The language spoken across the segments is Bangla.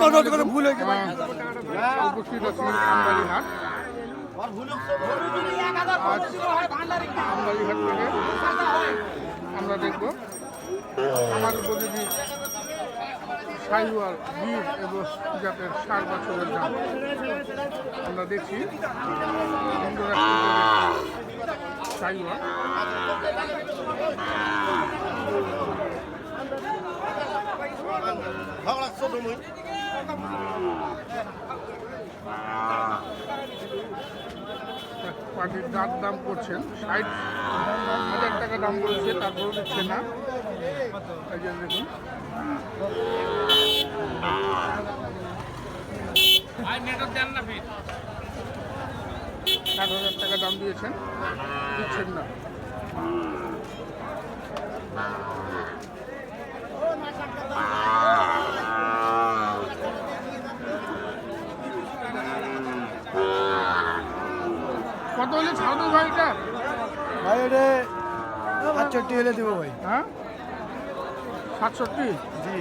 ভুল উপস্থিত আছি আমবাড়ি হাট থেকে আমরা দেখব। আমার উপযোগী সাইওয়াল বীর এবং জাতের সার বছরের দাম আমরা দেখছি সাইওয়াল পাটির দাঁত দাম করছেন। ষাট হাজার টাকা দাম বলছে তারপরেও দিচ্ছে না। দেখুন। ষাট হাজার টাকা দাম দিয়েছেন দিচ্ছেন না। কত হলে ছাড়বো ভাইটা? ভাই এটা সাতষট্টি হলে দেবো ভাই। হ্যাঁ? সাতষট্টি? জি।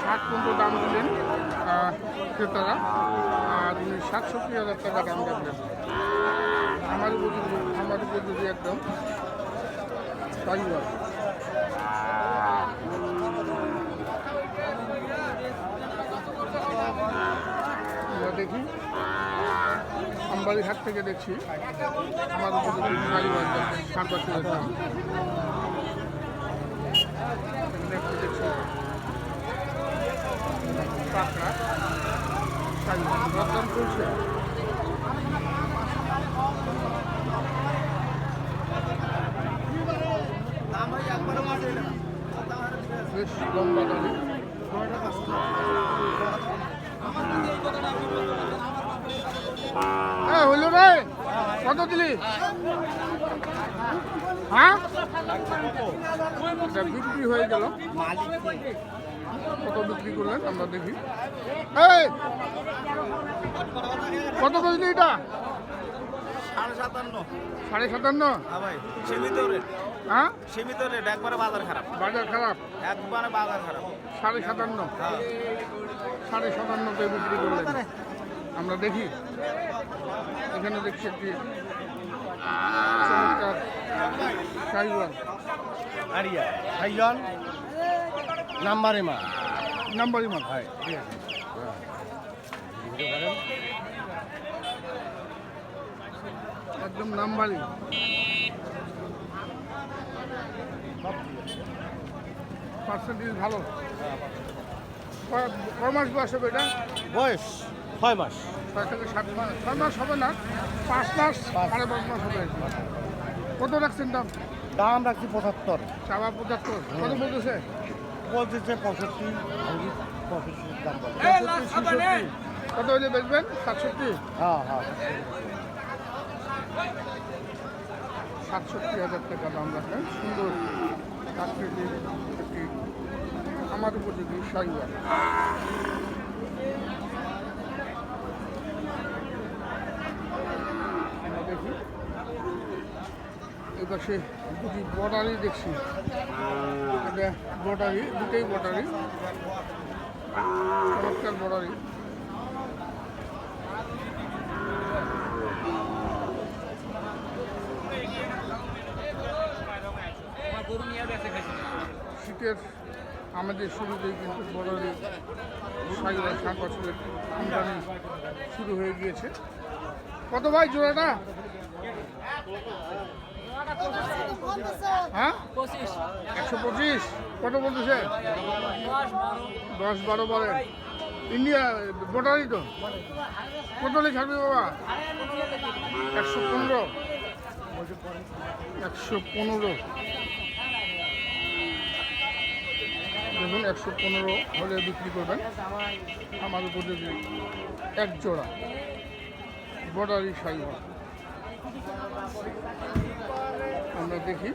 ষাট পনেরো দাম দিলেন ক্রেতারা। আর উনি সাতষট্টি হাজার টাকা দাম রাখলেন আমার উপযোগী আমার উপযোগী একদম। তাই বল। দেখি। আমবাড়ি হাট থেকে দেখছি আমার দাম দেখছি চলছে বেশ লম্বা হ্যাঁ হইল রে। কত দিলি? হ্যাঁ? বিক্রি হয়ে গেল। কত বিক্রি করলেন? আমরা দেখি। এই! কত বললি এটা? সাড়ে সাতান্ন। সাড়ে সাতান্ন? হ্যাঁ সীমিত রেট হ্যাঁ? সীমিত রেট একবারে বাজার খারাপ। বাজার খারাপ? একবারে বাজার খারাপ। সাড়ে সাতান্ন? সাড়ে সাতান্নতে বিক্রি করলেন। আমরা দেখি। এখানে দেখছি একটি চমৎকার সাইওয়াল আরিয়া ভাইজন নাম্বারে মা। নাম্বারই মাল ঠিক আছে একদম নাম্বারই পার্সেন্টেজ ভালো। কয় মাস বয়স হবে এটা? বয়স? ছয় মাস। ছয় থেকে সাত মাস। ছয় মাস হবে না পাঁচ মাস সাড়ে পাঁচ মাস হবে। কত রাখছেন দাম? দাম রাখছি পঁচাত্তর। চাওয়া পঁচাত্তর। কত বলতেছে? বলতেছে পঁয়ষট্টি। দাম বলে পঁয়ষট্টি, ছেষট্টি। কত হলে বেচবেন? সাতষট্টি। হ্যাঁ হ্যাঁ। সাতষট্টি হাজার টাকা দাম রাখেন। সুন্দর একটি আমার উপযোগী সাইওয়াল আমরা দেখি এই পাশে দুটি বর্ডারই দেখছি। বর্ডারই দুটোই বর্ডারই চমৎকার বর্ডারই শীতের আমাদের শুরুতেই কিন্তু বড়ই সাইবার সাত বছরের শুরু হয়ে গিয়েছে। কত ভাই, জোড়াটা? হ্যাঁ? একশো পঁচিশ। কত বলতেছে? দশ বারো বারে ইন্ডিয়া বর্ডারই তো? কত হলে ছাড়বে বাবা? একশো পনেরো। একশো পনেরো। দেখুন, একশো পনেরো হলে বিক্রি করবেন। আমার উপযোগী এক জোড়া। বর্ডারি সাইবার দেখি।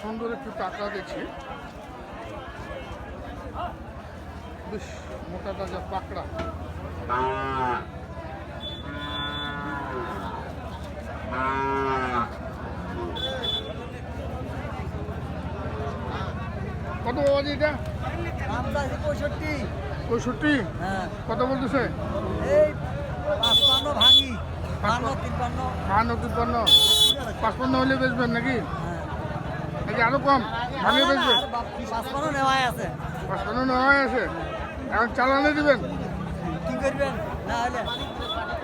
সুন্দর একটু টাকা দেখছি বেশ মোটা তাজা পাকড়া। কত বাবা জি এটা পঁয়ষট্টি। পঁয়ষট্টি হ্যাঁ। কত বলতেছে? এই পাঁচপান্ন ভাঙি। বান্ন তিপ্পান্ন বাহান্ন তিপ্পান্ন পাঁচপান্ন হলে বেচবেন নাকি? হ্যাঁ। নাকি আরও কম ভাঙে বেচবেন। পাঁচপান্ন নেওয়াই আছে। পাঁচপান্ন নেওয়া আছে। এখন চালানে দিবেন? কি করবেন? না হলে।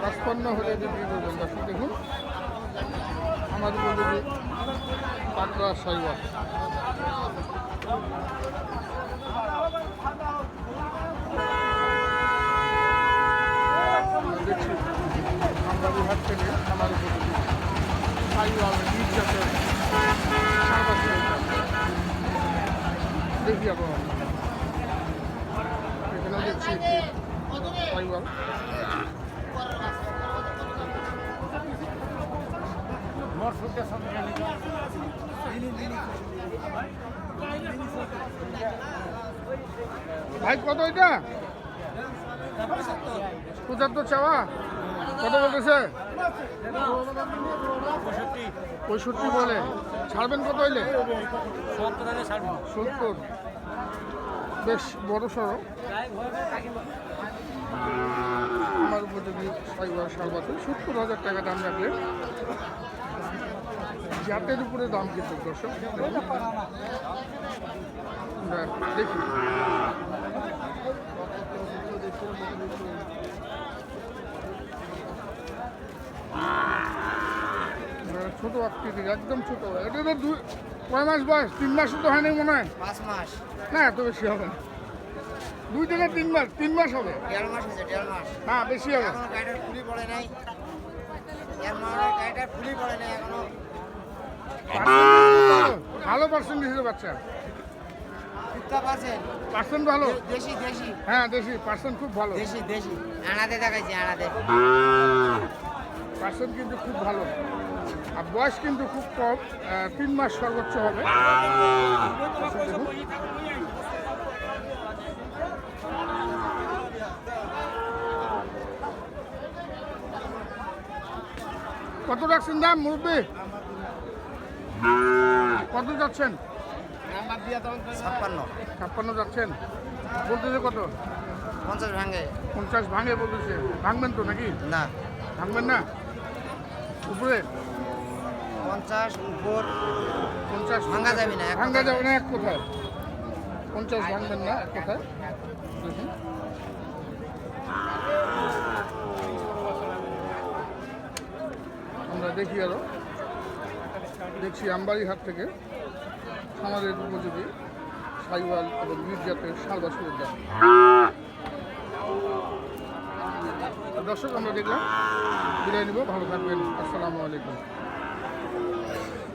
পাঁচপান্ন হলে বিক্রি করবেন দর্শক দেখুন। আমাদের পাকড়া সাইবার দেখছি আমরা বিহার থেকে আমার উপরে সাইবার নির্যাতের দেখি আপনার এখানে দেখছি সব ভাই কত এটা? পঁচাত্তর চাওয়া? কত বলতেছে? পঁয়ষট্টি বলে। ছাড়বেন কত হইলে? সত্তর। বেশ, বড় সড়ো আমার উপযোগী সারবাতে সত্তর হাজার টাকা দাম রাখলে জাতের উপরে দাম কিন্তু দর্শক। আমরা দেখি ছোট আকৃতির একদম ছোট। এটা তো দুই কয় মাস বয়স? তিন মাস তো হয়নি মনে হয়? পাঁচ মাস। না এত বেশি হবে না। দুই থেকে তিন মাস তিন মাস হবে? দেড় মাস হয়েছে দেড় মাস। না বেশি হবে। এখনও গাড়িটার ফুলি পড়ে নাই। গাড়িটার ফুলি পড়ে নাই এখনও। ভালো, পার্সেন্টেজের বাচ্চা। পার্সেন্ট পার্সেন্ট ভালো? দেশি দেশি। হ্যাঁ দেশি পার্সেন্ট খুব ভালো। দেশি দেশি। আনাতে দেখাইছি আনাতে। পার্সেন্ট কিন্তু খুব ভালো। বয়স কিন্তু খুব কম তিন মাস সর্বোচ্চ হবে। কত রাখছেন দাম মুরব্বী? কত যাচ্ছেন? ছাপ্পান্ন ছাপ্পান্ন যাচ্ছেন। বলতেছে কত? পঞ্চাশ ভাঙে পঞ্চাশ ভাঙে বলতেছে। ভাঙবেন তো নাকি? না। ভাঙবেন না? উপরে? পঞ্চাশ উপর পঞ্চাশ ভাঙা যাবে না, ভাঙা যাবে না এক কোথায়? পঞ্চাশ ভাঙবেন না এক কোথায়? আমরা দেখি আরও। দেখছি আমবাড়ি হাট থেকে সমাজের উপযোগী সাইওয়াল এবং বীর জাতের শাল বাছুরের দাম। দর্শক আমরা দেখলাম। বিদায় নিব ভালো থাকবেন। আসসালামু আলাইকুম।